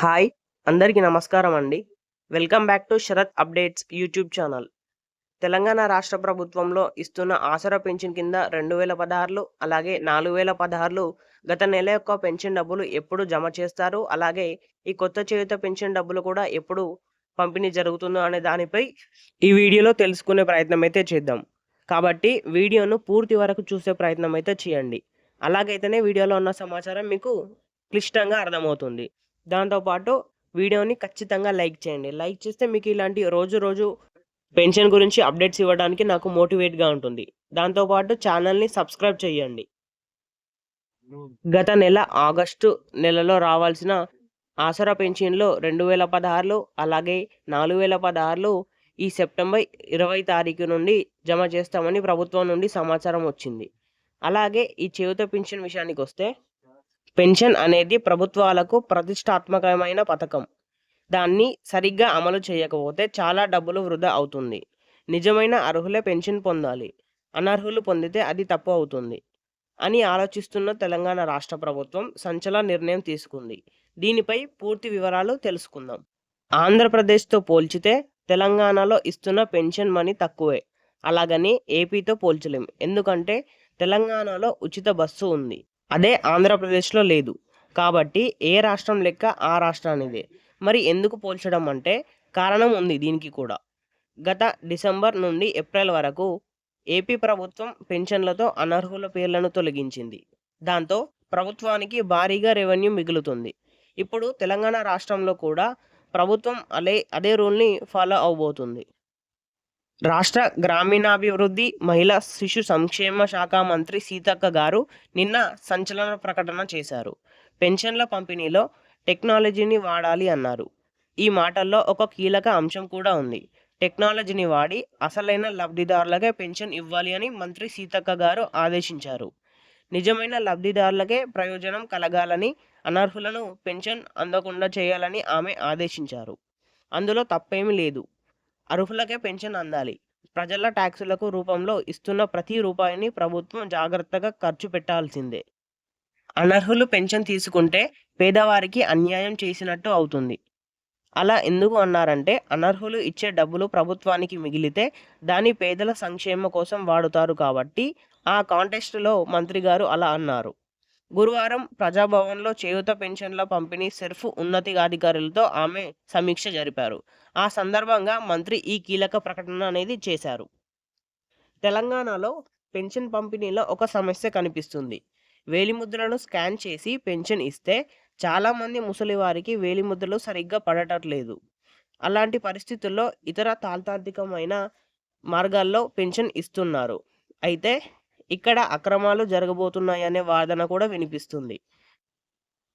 Hi అందరికీ నమస్కారం అండి. Welcome back to Sharath updates YouTube channel. Telangana రాష్ట్ర ప్రభుత్వంలో ఇస్తున్న ఆసరా పెన్షన్ కింద రెండు వేల పదహారులు అలాగే నాలుగు వేల పదహారులు గత నెల యొక్క పెన్షన్ డబ్బులు ఎప్పుడు జమ చేస్తారు? అలాగే ఈ కొత్త చేయుత పెన్షన్ డబ్బులు కూడా ఎప్పుడు పంపిణీ జరుగుతుందో అనే దానిపై ఈ వీడియోలో తెలుసుకునే ప్రయత్నం అయితే చేద్దాం. కాబట్టి వీడియోను పూర్తి వరకు చూసే ప్రయత్నం అయితే చేయండి. అలాగైతేనే వీడియోలో ఉన్న సమాచారం మీకు క్లిష్టంగా అర్థమవుతుంది. దాంతోపాటు వీడియోని ఖచ్చితంగా లైక్ చేయండి. లైక్ చేస్తే మీకు ఇలాంటి రోజు రోజు పెన్షన్ గురించి అప్డేట్స్ ఇవ్వడానికి నాకు మోటివేట్గా ఉంటుంది. దాంతోపాటు ఛానల్ని సబ్స్క్రైబ్ చేయండి. గత నెల ఆగస్టు నెలలో రావాల్సిన ఆసరా పెన్షన్లు రెండు వేల పదహారులు అలాగే నాలుగు వేల పదహారులు ఈ సెప్టెంబర్ ఇరవై తారీఖు నుండి జమ చేస్తామని ప్రభుత్వం నుండి సమాచారం వచ్చింది. అలాగే ఈ చేయుత పెన్షన్ విషయానికి వస్తే పెన్షన్ అనేది ప్రభుత్వాలకు ప్రతిష్టాత్మకమైన పథకం. దాన్ని సరిగ్గా అమలు చేయకపోతే చాలా డబ్బులు వృధా అవుతుంది. నిజమైన అర్హులే పెన్షన్ పొందాలి. అనర్హులు పొందితే అది తప్పు అవుతుంది అని ఆలోచిస్తున్న తెలంగాణ రాష్ట్ర ప్రభుత్వం సంచలన నిర్ణయం తీసుకుంది. దీనిపై పూర్తి వివరాలు తెలుసుకుందాం. ఆంధ్రప్రదేశ్తో పోల్చితే తెలంగాణలో ఇస్తున్న పెన్షన్ మనీ తక్కువే. అలాగని ఏపీతో పోల్చలేం. ఎందుకంటే తెలంగాణలో ఉచిత బస్సు ఉంది. అదే ఆంధ్రప్రదేశ్లో లేదు. కాబట్టి ఏ రాష్ట్రం లెక్క ఆ రాష్ట్రానిదే. మరి ఎందుకు పోల్చడం అంటే కారణం ఉంది దీనికి కూడా. గత డిసెంబర్ నుండి ఏప్రిల్ వరకు ఏపీ ప్రభుత్వం పెన్షన్లతో అనర్హుల పేర్లను తొలగించింది. దాంతో ప్రభుత్వానికి భారీగా రెవెన్యూ మిగులుతుంది. ఇప్పుడు తెలంగాణ రాష్ట్రంలో కూడా ప్రభుత్వం అలే అదే రూల్ని ఫాలో అవబోతుంది. రాష్ట్ర గ్రామీణాభివృద్ధి మహిళా శిశు సంక్షేమ శాఖ మంత్రి సీతక్క గారు నిన్న సంచలన ప్రకటన చేశారు. పెన్షన్ల పంపిణీలో టెక్నాలజీని వాడాలి అన్నారు. ఈ మాటల్లో ఒక కీలక అంశం కూడా ఉంది. టెక్నాలజీని వాడి అసలైన లబ్ధిదారులకే పెన్షన్ ఇవ్వాలి అని మంత్రి సీతక్క గారు ఆదేశించారు. నిజమైన లబ్ధిదారులకే ప్రయోజనం కలగాలని అనర్హులను పెన్షన్ అందకుండా చేయాలని ఆమె ఆదేశించారు. అందులో తప్పేమీ లేదు. అర్హులకే పెన్షన్ అందాలి. ప్రజల ట్యాక్సులకు రూపంలో ఇస్తున్న ప్రతి రూపాయిని ప్రభుత్వం జాగ్రత్తగా ఖర్చు పెట్టాల్సిందే. అనర్హులు పెన్షన్ తీసుకుంటే పేదవారికి అన్యాయం చేసినట్టు అవుతుంది. అలా ఎందుకు అన్నారంటే అనర్హులు ఇచ్చే డబ్బులు ప్రభుత్వానికి మిగిలితే దాని పేదల సంక్షేమ కోసం వాడుతారు కాబట్టి ఆ కాంటెస్ట్లో మంత్రి గారు అలా అన్నారు. గురువారం ప్రజాభవన్లో చేయుత పెన్షన్ల పంపిణీ సెర్ఫ్ ఉన్నతాధికారులతో ఆమె సమీక్ష జరిపారు. ఆ సందర్భంగా మంత్రి ఈ కీలక ప్రకటన అనేది చేశారు. తెలంగాణలో పెన్షన్ పంపిణీలో ఒక సమస్య కనిపిస్తుంది. వేలిముద్రలను స్కాన్ చేసి పెన్షన్ ఇస్తే చాలామంది ముసలి వారికి వేలిముద్రలు సరిగ్గా పడటట్లేదు. అలాంటి పరిస్థితుల్లో ఇతర తాత్కాలికమైన మార్గాల్లో పెన్షన్ ఇస్తున్నారు. అయితే ఇక్కడ అక్రమాలు జరగబోతున్నాయనే వాదన కూడా వినిపిస్తుంది.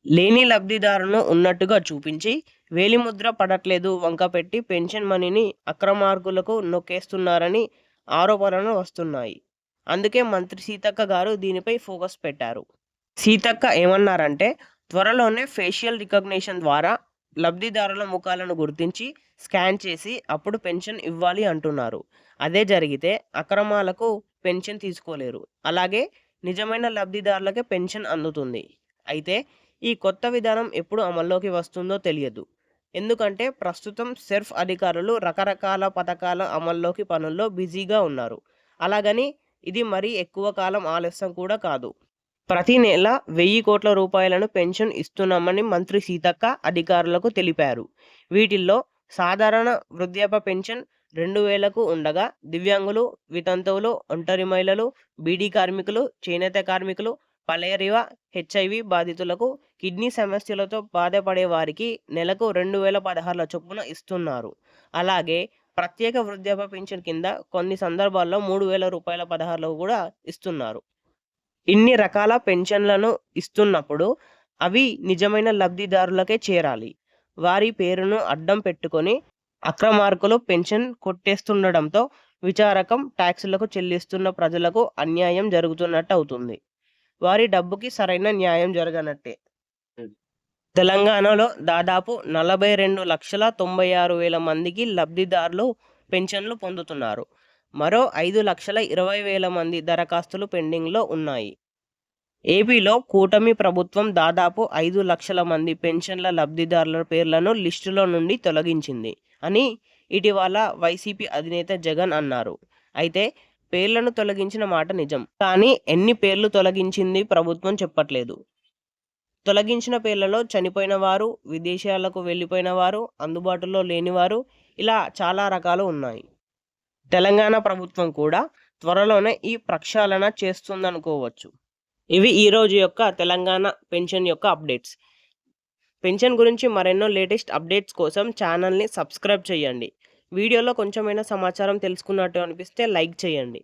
లేని లబ్ధిదారును ఉన్నట్టుగా చూపించి వేలిముద్ర పడట్లేదు వంక పెట్టి పెన్షన్ మనీని అక్రమార్గులకు నొక్కేస్తున్నారని ఆరోపణలు వస్తున్నాయి. అందుకే మంత్రి సీతక్క గారు దీనిపై ఫోకస్ పెట్టారు. సీతక్క ఏమన్నారంటే త్వరలోనే ఫేషియల్ రికగ్నిషన్ ద్వారా లబ్ధిదారుల ముఖాలను గుర్తించి స్కాన్ చేసి అప్పుడు పెన్షన్ ఇవ్వాలి అంటున్నారు. అదే జరిగితే అక్రమాలకు పెన్షన్ తీసుకోలేరు. అలాగే నిజమైన లబ్ధిదారులకే పెన్షన్ అందుతుంది. అయితే ఈ కొత్త విధానం ఎప్పుడు అమల్లోకి వస్తుందో తెలియదు. ఎందుకంటే ప్రస్తుతం సెర్ఫ్ అధికారులు రకరకాల పథకాల అమల్లోకి పనుల్లో బిజీగా ఉన్నారు. అలాగని ఇది మరీ ఎక్కువ కాలం ఆలస్యం కూడా కాదు. ప్రతి నెల వెయ్యి కోట్ల రూపాయలను పెన్షన్ ఇస్తున్నామని మంత్రి సీతక్క అధికారులకు తెలిపారు. వీటిల్లో సాధారణ వృద్ధాప్య పెన్షన్ రెండు వేలకు ఉండగా దివ్యాంగులు వితంతువులు ఒంటరి మహిళలు బీడీ కార్మికులు చేనేత కార్మికులు పలేరివ హెచ్ఐవి బాధితులకు కిడ్నీ సమస్యలతో బాధపడే వారికి నెలకు రెండు వేల పదహారుల చొప్పున ఇస్తున్నారు. అలాగే ప్రత్యేక వృద్ధాప్య పెన్షన్ కింద కొన్ని సందర్భాల్లో మూడు వేల రూపాయల పదహారులు కూడా ఇస్తున్నారు. ఇన్ని రకాల పెన్షన్లను ఇస్తున్నప్పుడు అవి నిజమైన లబ్ధిదారులకే చేరాలి. వారి పేరును అడ్డం పెట్టుకొని అక్రమార్కులు పెన్షన్ కొట్టేస్తుండడంతో విచారకం ట్యాక్సులకు చెల్లిస్తున్న ప్రజలకు అన్యాయం జరుగుతున్నట్టు అవుతుంది. వారి డబ్బుకి సరైన న్యాయం జరగనట్టే. తెలంగాణలో దాదాపు నలభై రెండు లక్షల తొంభై ఆరు వేల మందికి లబ్ధిదారులు పెన్షన్లు పొందుతున్నారు. మరో ఐదు లక్షల ఇరవై వేల మంది దరఖాస్తులు పెండింగ్లో ఉన్నాయి. ఏపీలో కూటమి ప్రభుత్వం దాదాపు ఐదు లక్షల మంది పెన్షన్ల లబ్ధిదారుల పేర్లను లిస్టులో నుండి తొలగించింది అని ఇటీవల వైసీపీ అధినేత జగన్ అన్నారు. అయితే పేర్లను తొలగించిన మాట నిజం కానీ ఎన్ని పేర్లు తొలగించింది ప్రభుత్వం చెప్పట్లేదు. తొలగించిన పేర్లలో చనిపోయిన వారు విదేశాలకు వెళ్ళిపోయిన వారు అందుబాటులో లేనివారు ఇలా చాలా రకాలు ఉన్నాయి. తెలంగాణ ప్రభుత్వం కూడా త్వరలోనే ఈ ప్రక్షాళన చేస్తుందనుకోవచ్చు. ఇవి ఈరోజు యొక్క తెలంగాణ పెన్షన్ యొక్క అప్డేట్స్. పెన్షన్ గురించి మరెన్నో లేటెస్ట్ అప్డేట్స్ కోసం ఛానల్ని సబ్స్క్రైబ్ చేయండి. వీడియోలో కొంచెమైనా సమాచారం తెలుసుకున్నట్టు అనిపిస్తే లైక్ చేయండి.